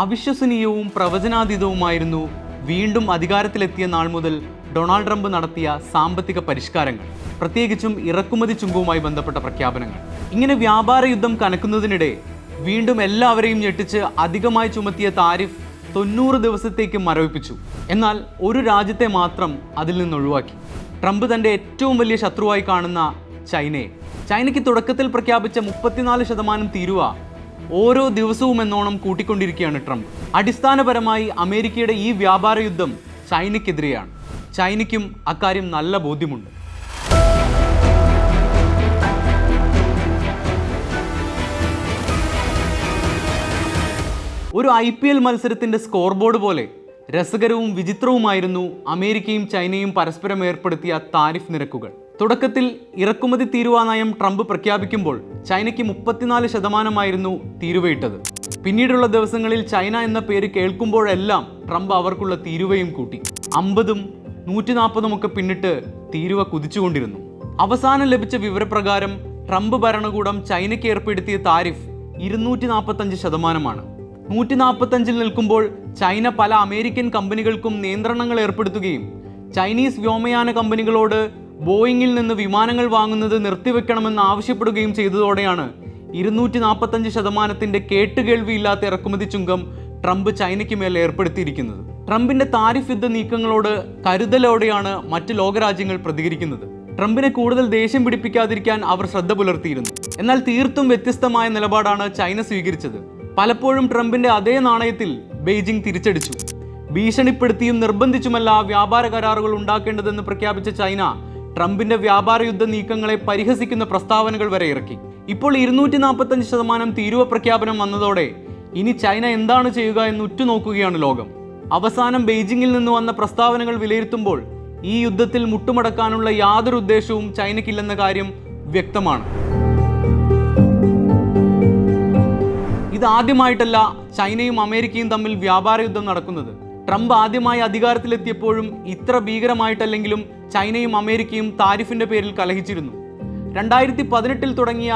അവിശ്വസനീയവും പ്രവചനാതീതവുമായിരുന്നു വീണ്ടും അധികാരത്തിലെത്തിയ നാൾ മുതൽ ഡൊണാൾഡ് ട്രംപ് നടത്തിയ സാമ്പത്തിക പരിഷ്കാരങ്ങൾ പ്രത്യേകിച്ചും ഇറക്കുമതി ചുങ്കവുമായി ബന്ധപ്പെട്ട പ്രഖ്യാപനങ്ങൾ. ഇങ്ങനെ വ്യാപാര യുദ്ധം കനക്കുന്നതിനിടെ വീണ്ടും എല്ലാവരെയും ഞെട്ടിച്ച് അധികമായി ചുമത്തിയ താരിഫ് തൊണ്ണൂറ് ദിവസത്തേക്ക് മരവിപ്പിച്ചു. എന്നാൽ ഒരു രാജ്യത്തെ മാത്രം അതിൽ നിന്ന് ഒഴിവാക്കി ട്രംപ് തന്റെ ഏറ്റവും വലിയ ശത്രുവായി കാണുന്ന ചൈനയെ. ചൈനയ്ക്ക് തുടക്കത്തിൽ പ്രഖ്യാപിച്ച മുപ്പത്തിനാല് ശതമാനം തീരുവ ഓരോ ദിവസവും എന്നോണം കൂട്ടിക്കൊണ്ടിരിക്കുകയാണ് ട്രംപ്. അടിസ്ഥാനപരമായി അമേരിക്കയുടെ ഈ വ്യാപാര യുദ്ധം ചൈനയ്ക്കെതിരെയാണ്. ചൈനയ്ക്കും അക്കാര്യം നല്ല ബോധ്യമുണ്ട്. ഒരു ഐ പി എൽ മത്സരത്തിന്റെ സ്കോർ ബോർഡ് പോലെ രസകരവും വിചിത്രവുമായിരുന്നു അമേരിക്കയും ചൈനയും പരസ്പരം ഏർപ്പെടുത്തിയ താരിഫ് നിരക്കുകൾ. തുടക്കത്തിൽ ഇറക്കുമതി തീരുവ നയം ട്രംപ് പ്രഖ്യാപിക്കുമ്പോൾ ചൈനയ്ക്ക് മുപ്പത്തിനാല് ശതമാനമായിരുന്നു തീരുവയിട്ടത്. പിന്നീടുള്ള ദിവസങ്ങളിൽ ചൈന എന്ന പേര് കേൾക്കുമ്പോഴെല്ലാം ട്രംപ് അവർക്കുള്ള തീരുവയും കൂട്ടി. അമ്പതും നൂറ്റി നാൽപ്പതും ഒക്കെ പിന്നിട്ട് തീരുവ കുതിച്ചുകൊണ്ടിരുന്നു. അവസാനം ലഭിച്ച വിവരപ്രകാരം ട്രംപ് ഭരണകൂടം ചൈനയ്ക്ക് ഏർപ്പെടുത്തിയ താരിഫ് ഇരുന്നൂറ്റി നാൽപ്പത്തഞ്ച് ശതമാനമാണ്. നൂറ്റി നാൽപ്പത്തഞ്ചിൽ നിൽക്കുമ്പോൾ ചൈന പല അമേരിക്കൻ കമ്പനികൾക്കും നിയന്ത്രണങ്ങൾ ഏർപ്പെടുത്തുകയും ചൈനീസ് വ്യോമയാന കമ്പനികളോട് ബോയിങ്ങിൽ നിന്ന് വിമാനങ്ങൾ വാങ്ങുന്നത് നിർത്തിവെക്കണമെന്ന് ആവശ്യപ്പെടുകയും ചെയ്തതോടെയാണ് ഇരുന്നൂറ്റി നാൽപ്പത്തഞ്ച് ശതമാനത്തിന്റെ കേട്ടുകേൾവിയില്ലാത്ത ഇറക്കുമതി ചുങ്കം ട്രംപ് ചൈനയ്ക്ക് മേൽ ഏർപ്പെടുത്തിയിരിക്കുന്നത്. ട്രംപിന്റെ താരിഫ് യുദ്ധ നീക്കങ്ങളോട് കരുതലോടെയാണ് മറ്റ് ലോകരാജ്യങ്ങൾ പ്രതികരിക്കുന്നത്. ട്രംപിനെ കൂടുതൽ ദേഷ്യം പിടിപ്പിക്കാതിരിക്കാൻ അവർ ശ്രദ്ധ പുലർത്തിയിരുന്നു. എന്നാൽ തീർത്തും വ്യത്യസ്തമായ നിലപാടാണ് ചൈന സ്വീകരിച്ചത്. പലപ്പോഴും ട്രംപിന്റെ അതേ നാണയത്തിൽ ബെയ്ജിംഗ് തിരിച്ചടിച്ചു. ഭീഷണിപ്പെടുത്തിയും നിർബന്ധിച്ചുമല്ല വ്യാപാര കരാറുകൾ ഉണ്ടാക്കേണ്ടതെന്ന് പ്രഖ്യാപിച്ച ചൈന ട്രംപിന്റെ വ്യാപാര യുദ്ധ നീക്കങ്ങളെ പരിഹസിക്കുന്ന പ്രസ്താവനകൾ വരെ ഇറക്കി. ഇപ്പോൾ ഇരുന്നൂറ്റി നാൽപ്പത്തഞ്ച് ശതമാനം തീരുവ പ്രഖ്യാപനം വന്നതോടെ ഇനി ചൈന എന്താണ് ചെയ്യുക എന്ന് ഉറ്റുനോക്കുകയാണ് ലോകം. അവസാനം ബെയ്ജിങ്ങിൽ നിന്ന് വന്ന പ്രസ്താവനകൾ വിലയിരുത്തുമ്പോൾ ഈ യുദ്ധത്തിൽ മുട്ടുമടക്കാനുള്ള യാതൊരു ഉദ്ദേശവും ചൈനയ്ക്കില്ലെന്ന കാര്യം വ്യക്തമാണ്. ഇതാദ്യമായിട്ടല്ല ചൈനയും അമേരിക്കയും തമ്മിൽ വ്യാപാര യുദ്ധം നടക്കുന്നത്. ട്രംപ് ആദ്യമായി അധികാരത്തിലെത്തിയപ്പോഴും ഇത്ര ഭീകരമായിട്ടല്ലെങ്കിലും ചൈനയും അമേരിക്കയും താരിഫിന്റെ പേരിൽ കലഹിച്ചിരുന്നു. രണ്ടായിരത്തി പതിനെട്ടിൽ തുടങ്ങിയ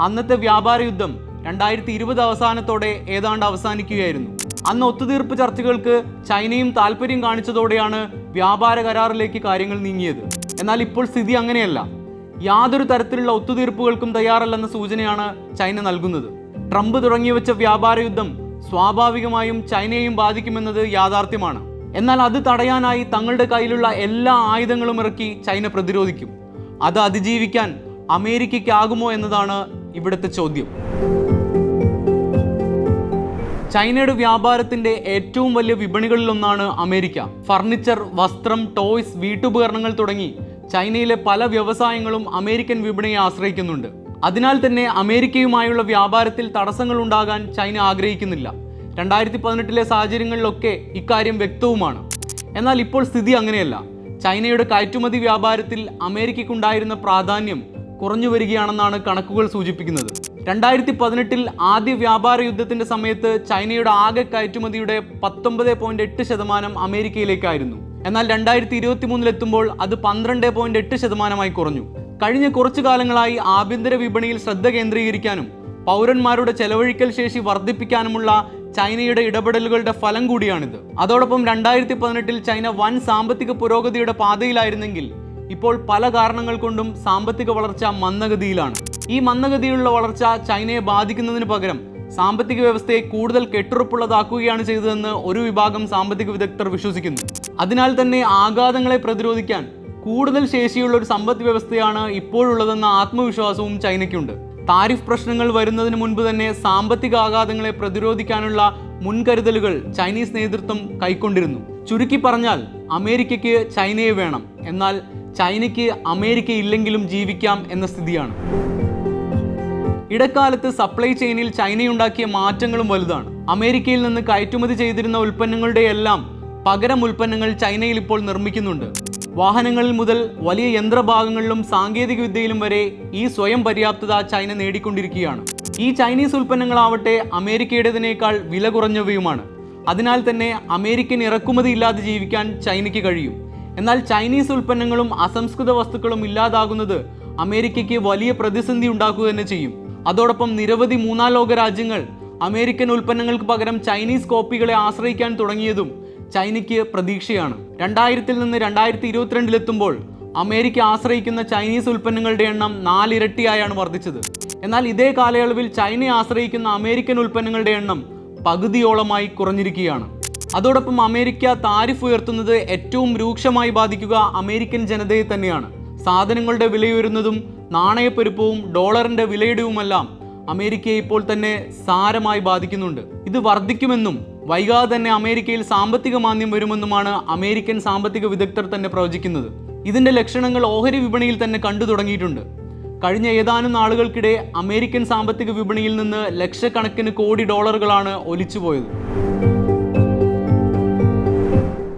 അന്നത്തെ വ്യാപാര യുദ്ധം രണ്ടായിരത്തി ഇരുപത് അവസാനത്തോടെ ഏതാണ്ട് അവസാനിക്കുകയായിരുന്നു. അന്ന് ഒത്തുതീർപ്പ് ചർച്ചകൾക്ക് ചൈനയും താല്പര്യം കാണിച്ചതോടെയാണ് വ്യാപാര കരാറിലേക്ക് കാര്യങ്ങൾ നീങ്ങിയത്. എന്നാൽ ഇപ്പോൾ സ്ഥിതി അങ്ങനെയല്ല. യാതൊരു തരത്തിലുള്ള ഒത്തുതീർപ്പുകൾക്കും തയ്യാറല്ലെന്ന സൂചനയാണ് ചൈന നൽകുന്നത്. ട്രംപ് തുടങ്ങിവെച്ച വ്യാപാര യുദ്ധം സ്വാഭാവികമായും ചൈനയെയും ബാധിക്കുമെന്നത് യാഥാർത്ഥ്യമാണ്. എന്നാൽ അത് തടയാനായി തങ്ങളുടെ കയ്യിലുള്ള എല്ലാ ആയുധങ്ങളും ഇറക്കി ചൈന പ്രതിരോധിക്കും. അത് അതിജീവിക്കാൻ അമേരിക്കയ്ക്കാകുമോ എന്നതാണ് ഇവിടുത്തെ ചോദ്യം. ചൈനയുടെ വ്യാപാരത്തിന്റെ ഏറ്റവും വലിയ വിപണികളിലൊന്നാണ് അമേരിക്ക. ഫർണിച്ചർ വസ്ത്രം ടോയ്സ് വീട്ടുപകരണങ്ങൾ തുടങ്ങി ചൈനയിലെ പല വ്യവസായങ്ങളും അമേരിക്കൻ വിപണിയെ ആശ്രയിക്കുന്നുണ്ട്. അതിനാൽ തന്നെ അമേരിക്കയുമായുള്ള വ്യാപാരത്തിൽ തടസ്സങ്ങൾ ഉണ്ടാകാൻ ചൈന ആഗ്രഹിക്കുന്നില്ല. രണ്ടായിരത്തി പതിനെട്ടിലെ സാഹചര്യങ്ങളിലൊക്കെ ഇക്കാര്യം വ്യക്തവുമാണ്. എന്നാൽ ഇപ്പോൾ സ്ഥിതി അങ്ങനെയല്ല. ചൈനയുടെ കയറ്റുമതി വ്യാപാരത്തിൽ അമേരിക്കയ്ക്കുണ്ടായിരുന്ന പ്രാധാന്യം കുറഞ്ഞു വരികയാണെന്നാണ് കണക്കുകൾ സൂചിപ്പിക്കുന്നത്. രണ്ടായിരത്തി പതിനെട്ടിൽ ആദ്യ വ്യാപാര യുദ്ധത്തിന്റെ സമയത്ത് ചൈനയുടെ ആകെ കയറ്റുമതിയുടെ പത്തൊമ്പത് പോയിന്റ് എട്ട് ശതമാനം അമേരിക്കയിലേക്കായിരുന്നു. എന്നാൽ രണ്ടായിരത്തി ഇരുപത്തി മൂന്നിലെത്തുമ്പോൾ അത് പന്ത്രണ്ട് പോയിന്റ് എട്ട് ശതമാനമായി കുറഞ്ഞു. കഴിഞ്ഞ കുറച്ചു കാലങ്ങളായി ആഭ്യന്തര വിപണിയിൽ ശ്രദ്ധ കേന്ദ്രീകരിക്കാനും പൗരന്മാരുടെ ചെലവഴിക്കൽ ശേഷി വർദ്ധിപ്പിക്കാനുമുള്ള ചൈനയുടെ ഇടപെടലുകളുടെ ഫലം കൂടിയാണിത്. അതോടൊപ്പം രണ്ടായിരത്തി പതിനെട്ടിൽ ചൈന വൻ സാമ്പത്തിക പുരോഗതിയുടെ പാതയിലായിരുന്നെങ്കിൽ ഇപ്പോൾ പല കാരണങ്ങൾ കൊണ്ടും സാമ്പത്തിക വളർച്ച മന്ദഗതിയിലാണ്. ഈ മന്ദഗതിയിലുള്ള വളർച്ച ചൈനയെ ബാധിക്കുന്നതിന് പകരം സാമ്പത്തിക വ്യവസ്ഥയെ കൂടുതൽ കെട്ടുറപ്പുള്ളതാക്കുകയാണ് ചെയ്തതെന്ന് ഒരു വിഭാഗം സാമ്പത്തിക വിദഗ്ധർ വിശ്വസിക്കുന്നു. അതിനാൽ തന്നെ ആഘാതങ്ങളെ പ്രതിരോധിക്കാൻ കൂടുതൽ ശേഷിയുള്ള ഒരു സമ്പദ് വ്യവസ്ഥയാണ് ഇപ്പോഴുള്ളതെന്ന ആത്മവിശ്വാസവും ചൈനയ്ക്കുണ്ട്. താരിഫ് പ്രശ്നങ്ങൾ വരുന്നതിന് മുൻപ് തന്നെ സാമ്പത്തിക ആഘാതങ്ങളെ പ്രതിരോധിക്കാനുള്ള മുൻകരുതലുകൾ ചൈനീസ് നേതൃത്വം കൈക്കൊണ്ടിരുന്നു. ചുരുക്കി പറഞ്ഞാൽ അമേരിക്കയ്ക്ക് ചൈനയെ വേണം. എന്നാൽ ചൈനയ്ക്ക് അമേരിക്ക ഇല്ലെങ്കിലും ജീവിക്കാം എന്ന സ്ഥിതിയാണ്. ഇടക്കാലത്ത് സപ്ലൈ ചെയിനിൽ ചൈനയുണ്ടാക്കിയ മാറ്റങ്ങളും വലുതാണ്. അമേരിക്കയിൽ നിന്ന് കയറ്റുമതി ചെയ്തിരുന്ന ഉൽപ്പന്നങ്ങളുടെ എല്ലാം പകരം ഉൽപ്പന്നങ്ങൾ ചൈനയിൽ ഇപ്പോൾ നിർമ്മിക്കുന്നുണ്ട്. വാഹനങ്ങളിൽ മുതൽ വലിയ യന്ത്രഭാഗങ്ങളിലും സാങ്കേതികവിദ്യയിലും വരെ ഈ സ്വയം പര്യാപ്തത ചൈന നേടിക്കൊണ്ടിരിക്കുകയാണ്. ഈ ചൈനീസ് ഉൽപ്പന്നങ്ങളാവട്ടെ അമേരിക്കയുടേതിനേക്കാൾ വില കുറഞ്ഞവയുമാണ്. അതിനാൽ തന്നെ അമേരിക്കൻ ഇറക്കുമതി ഇല്ലാതെ ജീവിക്കാൻ ചൈനയ്ക്ക് കഴിയും. എന്നാൽ ചൈനീസ് ഉൽപ്പന്നങ്ങളും അസംസ്കൃത വസ്തുക്കളും ഇല്ലാതാകുന്നത് അമേരിക്കയ്ക്ക് വലിയ പ്രതിസന്ധി ഉണ്ടാക്കുക തന്നെ ചെയ്യും. അതോടൊപ്പം നിരവധി മൂന്നാം ലോക രാജ്യങ്ങൾ അമേരിക്കൻ ഉൽപ്പന്നങ്ങൾക്ക് പകരം ചൈനീസ് കോപ്പികളെ ആശ്രയിക്കാൻ തുടങ്ങിയതും ചൈനയ്ക്ക് പ്രതീക്ഷയാണ്. രണ്ടായിരത്തിൽ നിന്ന് രണ്ടായിരത്തി ഇരുപത്തിരണ്ടിലെത്തുമ്പോൾ അമേരിക്ക ആശ്രയിക്കുന്ന ചൈനീസ് ഉൽപ്പന്നങ്ങളുടെ എണ്ണം നാലിരട്ടിയായാണ് വർദ്ധിച്ചത്. എന്നാൽ ഇതേ കാലയളവിൽ ചൈനയെ ആശ്രയിക്കുന്ന അമേരിക്കൻ ഉൽപ്പന്നങ്ങളുടെ എണ്ണം പകുതിയോളമായി കുറഞ്ഞിരിക്കുകയാണ്. അതോടൊപ്പം അമേരിക്ക താരിഫ് ഉയർത്തുന്നത് ഏറ്റവും രൂക്ഷമായി ബാധിക്കുക അമേരിക്കൻ ജനതയെ തന്നെയാണ്. സാധനങ്ങളുടെ വിലയുയരുന്നതും നാണയപ്പെരുപ്പവും ഡോളറിന്റെ വിലയിടിവുമെല്ലാം അമേരിക്കയെ ഇപ്പോൾ തന്നെ സാരമായി ബാധിക്കുന്നുണ്ട്. ഇത് വർദ്ധിക്കുമെന്നും വൈകാതെ തന്നെ അമേരിക്കയിൽ സാമ്പത്തിക മാന്ദ്യം വരുമെന്നുമാണ് അമേരിക്കൻ സാമ്പത്തിക വിദഗ്ധർ തന്നെ പ്രവചിക്കുന്നത്. ഇതിന്റെ ലക്ഷണങ്ങൾ ഓഹരി വിപണിയിൽ തന്നെ കണ്ടു തുടങ്ങിയിട്ടുണ്ട്. കഴിഞ്ഞ ഏതാനും നാളുകൾക്കിടെ അമേരിക്കൻ സാമ്പത്തിക വിപണിയിൽ നിന്ന് ലക്ഷക്കണക്കിന് കോടി ഡോളറുകളാണ് ഒലിച്ചുപോയത്.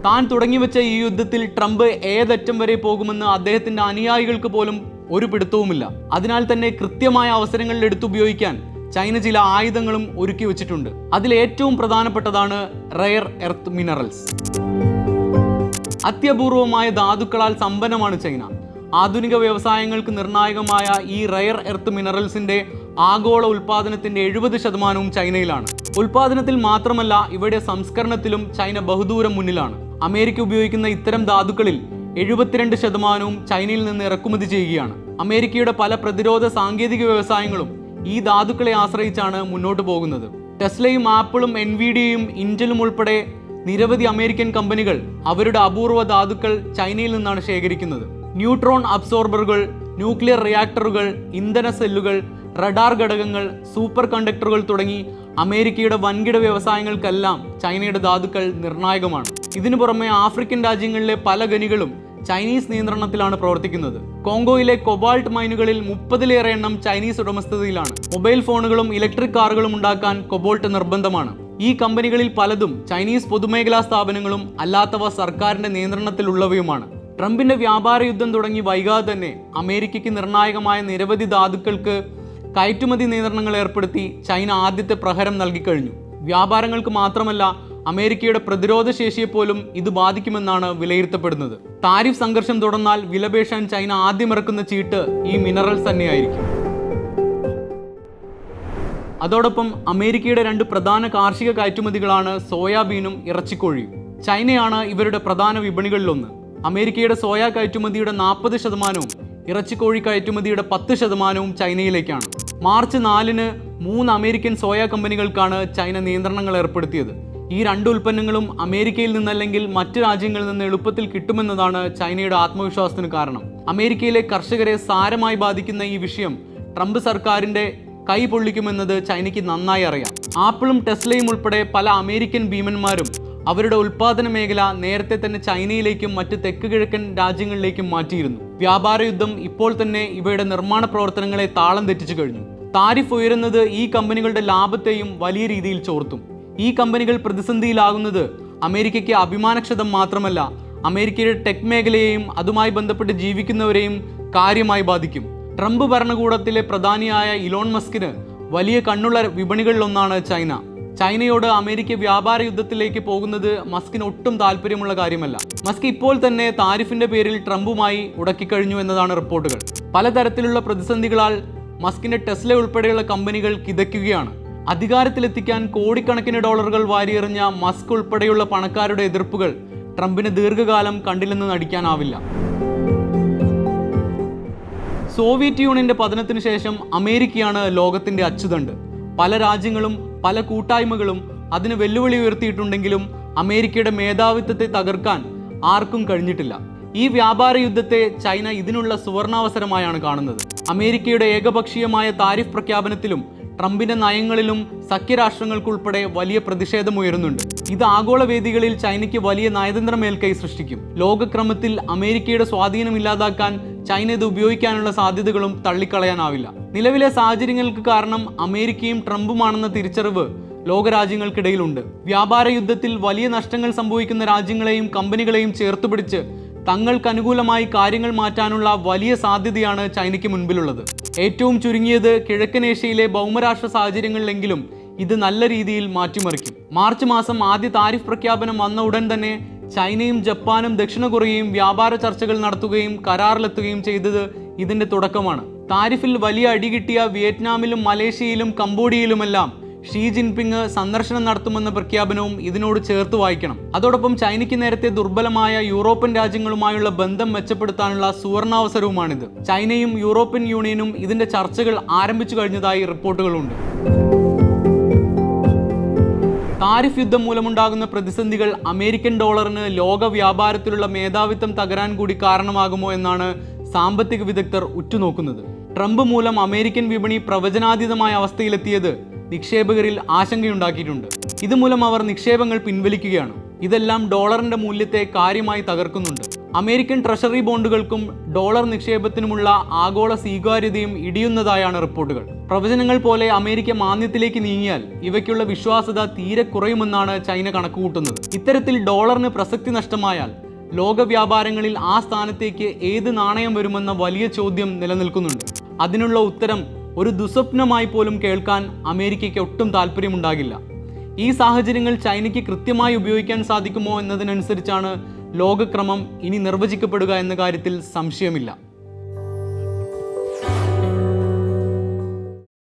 താൻ തുടങ്ങിവെച്ച ഈ യുദ്ധത്തിൽ ട്രംപ് ഏതറ്റം വരെ പോകുമെന്ന് അദ്ദേഹത്തിന്റെ അനുയായികൾക്ക് പോലും ഒരു പിടുത്തവുമില്ല. അതിനാൽ തന്നെ കൃത്യമായ അവസരങ്ങളിൽ എടുത്തുപയോഗിക്കാൻ ചൈന ചില ആയുധങ്ങളും ഒരുക്കി വെച്ചിട്ടുണ്ട്. അതിൽ ഏറ്റവും പ്രധാനപ്പെട്ടതാണ് റയർ എർത്ത് മിനറൽസ് അത്യപൂർവമായ ധാതുക്കളാൽ സമ്പന്നമാണ് ചൈന. ആധുനിക വ്യവസായങ്ങൾക്ക് നിർണായകമായ ഈ റയർ എർത്ത് മിനറൽസിന്റെ ആഗോള ഉൽപാദനത്തിന്റെ എഴുപത് ശതമാനവും ചൈനയിലാണ്. ഉൽപാദനത്തിൽ മാത്രമല്ല ഇവിടെ സംസ്കരണത്തിലും ചൈന ബഹുദൂരം മുന്നിലാണ്. അമേരിക്ക ഉപയോഗിക്കുന്ന ഇത്തരം ധാതുക്കളിൽ എഴുപത്തിരണ്ട് ശതമാനവും ചൈനയിൽ നിന്ന് ഇറക്കുമതി ചെയ്യുകയാണ്. അമേരിക്കയുടെ പല പ്രതിരോധ സാങ്കേതിക വ്യവസായങ്ങളും ഈ ധാതുക്കളെ ആശ്രയിച്ചാണ് മുന്നോട്ട് പോകുന്നത്. ടെസ്ലയും ആപ്പിളും എൻവിഡിയയും ഇന്റലും ഉൾപ്പെടെ നിരവധി അമേരിക്കൻ കമ്പനികൾ അവരുടെ അപൂർവ ധാതുക്കൾ ചൈനയിൽ നിന്നാണ് ശേഖരിക്കുന്നത്. ന്യൂട്രോൺ അബ്സോർബറുകൾ ന്യൂക്ലിയർ റിയാക്ടറുകൾ ഇന്ധന സെല്ലുകൾ റഡാർ ഘടകങ്ങൾ സൂപ്പർ കണ്ടക്ടറുകൾ തുടങ്ങി അമേരിക്കയുടെ വൻകിട വ്യവസായങ്ങൾക്കെല്ലാം ചൈനയുടെ ധാതുക്കൾ നിർണായകമാണ്. ഇതിനു പുറമെ ആഫ്രിക്കൻ രാജ്യങ്ങളിലെ പല ഖനികളും ചൈനീസ് നിയന്ത്രണത്തിലാണ് പ്രവർത്തിക്കുന്നത്. കോങ്കോയിലെ കൊബാൾട്ട് മൈനുകളിൽ മുപ്പതിലേറെ എണ്ണം ചൈനീസ് ഉടമസ്ഥതയിലാണ്. മൊബൈൽ ഫോണുകളും ഇലക്ട്രിക് കാറുകളും ഉണ്ടാക്കാൻ കൊബോൾട്ട് നിർബന്ധമാണ്. ഈ കമ്പനികളിൽ പലതും ചൈനീസ് പൊതുമേഖലാ സ്ഥാപനങ്ങളും അല്ലാത്തവ സർക്കാരിന്റെ നിയന്ത്രണത്തിലുള്ളവയുമാണ്. ട്രംപിന്റെ വ്യാപാര യുദ്ധം തുടങ്ങി വൈകാതെ തന്നെ അമേരിക്കയ്ക്ക് നിർണായകമായ നിരവധി ധാതുക്കൾക്ക് കയറ്റുമതി നിയന്ത്രണങ്ങൾ ഏർപ്പെടുത്തി ചൈന ആദ്യത്തെ പ്രഹരം നൽകിക്കഴിഞ്ഞു. വ്യാപാരങ്ങൾക്ക് മാത്രമല്ല അമേരിക്കയുടെ പ്രതിരോധ ശേഷിയെപ്പോലും ഇത് ബാധിക്കുമെന്നാണ് വിലയിരുത്തപ്പെടുന്നത്. താരിഫ് സംഘർഷം തുടർന്നാൽ വിലപേശാൻ ചൈന ആദ്യം ഇറക്കുന്ന ചീട്ട് ഈ മിനറൽസ് തന്നെയായിരിക്കും. അതോടൊപ്പം അമേരിക്കയുടെ രണ്ട് പ്രധാന കാർഷിക കയറ്റുമതികളാണ് സോയാബീനും ഇറച്ചിക്കോഴിയും. ചൈനയാണ് ഇവരുടെ പ്രധാന വിപണികളിലൊന്ന്. അമേരിക്കയുടെ സോയ കയറ്റുമതിയുടെ നാൽപ്പത് ശതമാനവും ഇറച്ചിക്കോഴി കയറ്റുമതിയുടെ പത്ത് ശതമാനവും ചൈനയിലേക്കാണ്. മാർച്ച് നാലിന് മൂന്ന് അമേരിക്കൻ സോയ കമ്പനികൾക്കാണ് ചൈന നിയന്ത്രണങ്ങൾ ഏർപ്പെടുത്തിയത്. ഈ രണ്ട് ഉൽപ്പന്നങ്ങളും അമേരിക്കയിൽ നിന്നല്ലെങ്കിൽ മറ്റ് രാജ്യങ്ങളിൽ നിന്ന് എളുപ്പത്തിൽ കിട്ടുമെന്നതാണ് ചൈനയുടെ ആത്മവിശ്വാസത്തിന് കാരണം. അമേരിക്കയിലെ കർഷകരെ സാരമായി ബാധിക്കുന്ന ഈ വിഷയം ട്രംപ് സർക്കാരിന്റെ കൈ പൊള്ളിക്കുമെന്നത് ചൈനയ്ക്ക് നന്നായി അറിയാം. ആപ്പിളും ടെസ്ലയും ഉൾപ്പെടെ പല അമേരിക്കൻ ഭീമന്മാരും അവരുടെ ഉൽപാദന മേഖല നേരത്തെ തന്നെ ചൈനയിലേക്കും മറ്റ് തെക്ക് കിഴക്കൻ രാജ്യങ്ങളിലേക്കും മാറ്റിയിരുന്നു. വ്യാപാര യുദ്ധം ഇപ്പോൾ തന്നെ ഇവയുടെ നിർമ്മാണ പ്രവർത്തനങ്ങളെ താളം തെറ്റിച്ചു കഴിഞ്ഞു. താരിഫ് ഉയരുന്നത് ഈ കമ്പനികളുടെ ലാഭത്തെയും വലിയ രീതിയിൽ ചോർത്തും. ഈ കമ്പനികൾ പ്രതിസന്ധിയിലാകുന്നത് അമേരിക്കയ്ക്ക് അഭിമാനക്ഷതം മാത്രമല്ല അമേരിക്കയുടെ ടെക് മേഖലയെയും അതുമായി ബന്ധപ്പെട്ട് ജീവിക്കുന്നവരെയും കാര്യമായി ബാധിക്കും. ട്രംപ് ഭരണകൂടത്തിലെ പ്രധാനിയായ ഇലോൺ മസ്കിന് വലിയ കണ്ണുള്ള വിപണികളിലൊന്നാണ് ചൈന. ചൈനയോട് അമേരിക്ക വ്യാപാര യുദ്ധത്തിലേക്ക് പോകുന്നത് മസ്കിന് ഒട്ടും താല്പര്യമുള്ള കാര്യമല്ല. മസ്ക് ഇപ്പോൾ തന്നെ താരിഫിന്റെ പേരിൽ ട്രംപുമായി ഉടക്കിക്കഴിഞ്ഞു എന്നതാണ് റിപ്പോർട്ടുകൾ. പലതരത്തിലുള്ള പ്രതിസന്ധികളാൽ മസ്കിന്റെ ടെസ്ല ഉൾപ്പെടെയുള്ള കമ്പനികൾ കിതയ്ക്കുകയാണ്. അധികാരത്തിലെത്തിക്കാൻ കോടിക്കണക്കിന് ഡോളറുകൾ വാരിയെറിഞ്ഞ മസ്ക് ഉൾപ്പെടെയുള്ള പണക്കാരുടെ എതിർപ്പുകൾ ട്രംപിന് ദീർഘകാലം കണ്ടില്ലെന്ന് നടിക്കാനാവില്ല. സോവിയറ്റ് യൂണിയന്റെ പതനത്തിന് ശേഷം അമേരിക്കയാണ് ലോകത്തിന്റെ അച്ചുതണ്ട്. പല രാജ്യങ്ങളും പല കൂട്ടായ്മകളും അതിന് വെല്ലുവിളി ഉയർത്തിയിട്ടുണ്ടെങ്കിലും അമേരിക്കയുടെ മേധാവിത്വത്തെ തകർക്കാൻ ആർക്കും കഴിഞ്ഞിട്ടില്ല. ഈ വ്യാപാര യുദ്ധത്തെ ചൈന ഇതിനുള്ള സുവർണാവസരമായാണ് കാണുന്നത്. അമേരിക്കയുടെ ഏകപക്ഷീയമായ താരിഫ് പ്രഖ്യാപനത്തിലും ട്രംപിന്റെ നയങ്ങളിലും സഖ്യരാഷ്ട്രങ്ങൾക്കുൾപ്പെടെ വലിയ പ്രതിഷേധമുയരുന്നുണ്ട്. ഇത് ആഗോള വേദികളിൽ ചൈനയ്ക്ക് വലിയ നയതന്ത്ര മേൽക്കൈ സൃഷ്ടിക്കും. ലോകക്രമത്തിൽ അമേരിക്കയുടെ സ്വാധീനം ഇല്ലാതാക്കാൻ ചൈന ഇത് ഉപയോഗിക്കാനുള്ള സാധ്യതകളും തള്ളിക്കളയാനാവില്ല. നിലവിലെ സാഹചര്യങ്ങൾക്ക് കാരണം അമേരിക്കയും ട്രംപുമാണെന്ന തിരിച്ചറിവ് ലോകരാജ്യങ്ങൾക്കിടയിലുണ്ട്. വ്യാപാര യുദ്ധത്തിൽ വലിയ നഷ്ടങ്ങൾ സംഭവിക്കുന്ന രാജ്യങ്ങളെയും കമ്പനികളെയും ചേർത്തുപിടിച്ച് തങ്ങൾക്ക് അനുകൂലമായി കാര്യങ്ങൾ മാറ്റാനുള്ള വലിയ സാധ്യതയാണ് ചൈനയ്ക്ക് മുൻപിലുള്ളത്. ഏറ്റവും ചുരുങ്ങിയത് കിഴക്കൻ ഏഷ്യയിലെ ഭൗമരാഷ്ട്ര സാഹചര്യങ്ങളിലെങ്കിലും ഇത് നല്ല രീതിയിൽ മാറ്റിമറിക്കും. മാർച്ച് മാസം ആദ്യ താരിഫ് പ്രഖ്യാപനം വന്ന ഉടൻ തന്നെ ചൈനയും ജപ്പാനും ദക്ഷിണ കൊറിയയും വ്യാപാര ചർച്ചകൾ നടത്തുകയും കരാറിലെത്തുകയും ചെയ്തത് ഇതിന്റെ തുടക്കമാണ്. താരിഫിൽ വലിയ അടി കിട്ടിയ വിയറ്റ്നാമിലും മലേഷ്യയിലും കംബോഡിയയിലുമെല്ലാം ഷീ ജിൻപിങ് സന്ദർശനം നടത്തുമെന്ന പ്രഖ്യാപനവും ഇതിനോട് ചേർത്ത് വായിക്കണം. അതോടൊപ്പം ചൈനയ്ക്ക് നേരത്തെ ദുർബലമായ യൂറോപ്യൻ രാജ്യങ്ങളുമായുള്ള ബന്ധം മെച്ചപ്പെടുത്താനുള്ള സുവർണാവസരവുമാണിത്. ചൈനയും യൂറോപ്യൻ യൂണിയനും ഇതിന്റെ ചർച്ചകൾ ആരംഭിച്ചു കഴിഞ്ഞതായി റിപ്പോർട്ടുകളുണ്ട്. താരിഫ് യുദ്ധം മൂലമുണ്ടാകുന്ന പ്രതിസന്ധികൾ അമേരിക്കൻ ഡോളറിന് ലോക വ്യാപാരത്തിലുള്ള മേധാവിത്വം തകരാൻ കൂടി കാരണമാകുമോ എന്നാണ് സാമ്പത്തിക വിദഗ്ധർ ഉറ്റുനോക്കുന്നത്. ട്രംപ് മൂലം അമേരിക്കൻ വിപണി പ്രവചനാതീതമായ അവസ്ഥയിലെത്തിയത് നിക്ഷേപകരിൽ ആശങ്കയുണ്ടാക്കിയിട്ടുണ്ട്. ഇതുമൂലം അവർ നിക്ഷേപങ്ങൾ പിൻവലിക്കുകയാണ്. ഇതെല്ലാം ഡോളറിന്റെ മൂല്യത്തെ കാര്യമായി തകർക്കുന്നുണ്ട്. അമേരിക്കൻ ട്രഷറി ബോണ്ടുകൾക്കും ഡോളർ നിക്ഷേപത്തിനുമുള്ള ആഗോള സ്വീകാര്യതയും ഇടിയുന്നതായാണ് റിപ്പോർട്ടുകൾ. പ്രവചനങ്ങൾ പോലെ അമേരിക്ക മാന്ദ്യത്തിലേക്ക് നീങ്ങിയാൽ ഇവയ്ക്കുള്ള വിശ്വാസ്യത തീരെ കുറയുമെന്നാണ് ചൈന കണക്കുകൂട്ടുന്നത്. ഇത്തരത്തിൽ ഡോളറിന് പ്രസക്തി നഷ്ടമായാൽ ലോക വ്യാപാരങ്ങളിൽ ആ സ്ഥാനത്തേക്ക് ഏത് നാണയം വരുമെന്ന വലിയ ചോദ്യം നിലനിൽക്കുന്നുണ്ട്. അതിനുള്ള ഉത്തരം ഒരു ദുസ്വപ്നമായി പോലും കേൾക്കാൻ അമേരിക്കയ്ക്ക് ഒട്ടും താല്പര്യമുണ്ടാകില്ല. ഈ സാഹചര്യങ്ങൾ ചൈനയ്ക്ക് കൃത്യമായി ഉപയോഗിക്കാൻ സാധിക്കുമോ എന്നതിനനുസരിച്ചാണ് ലോകക്രമം ഇനി നിർവചിക്കപ്പെടുക എന്ന കാര്യത്തിൽ സംശയമില്ല.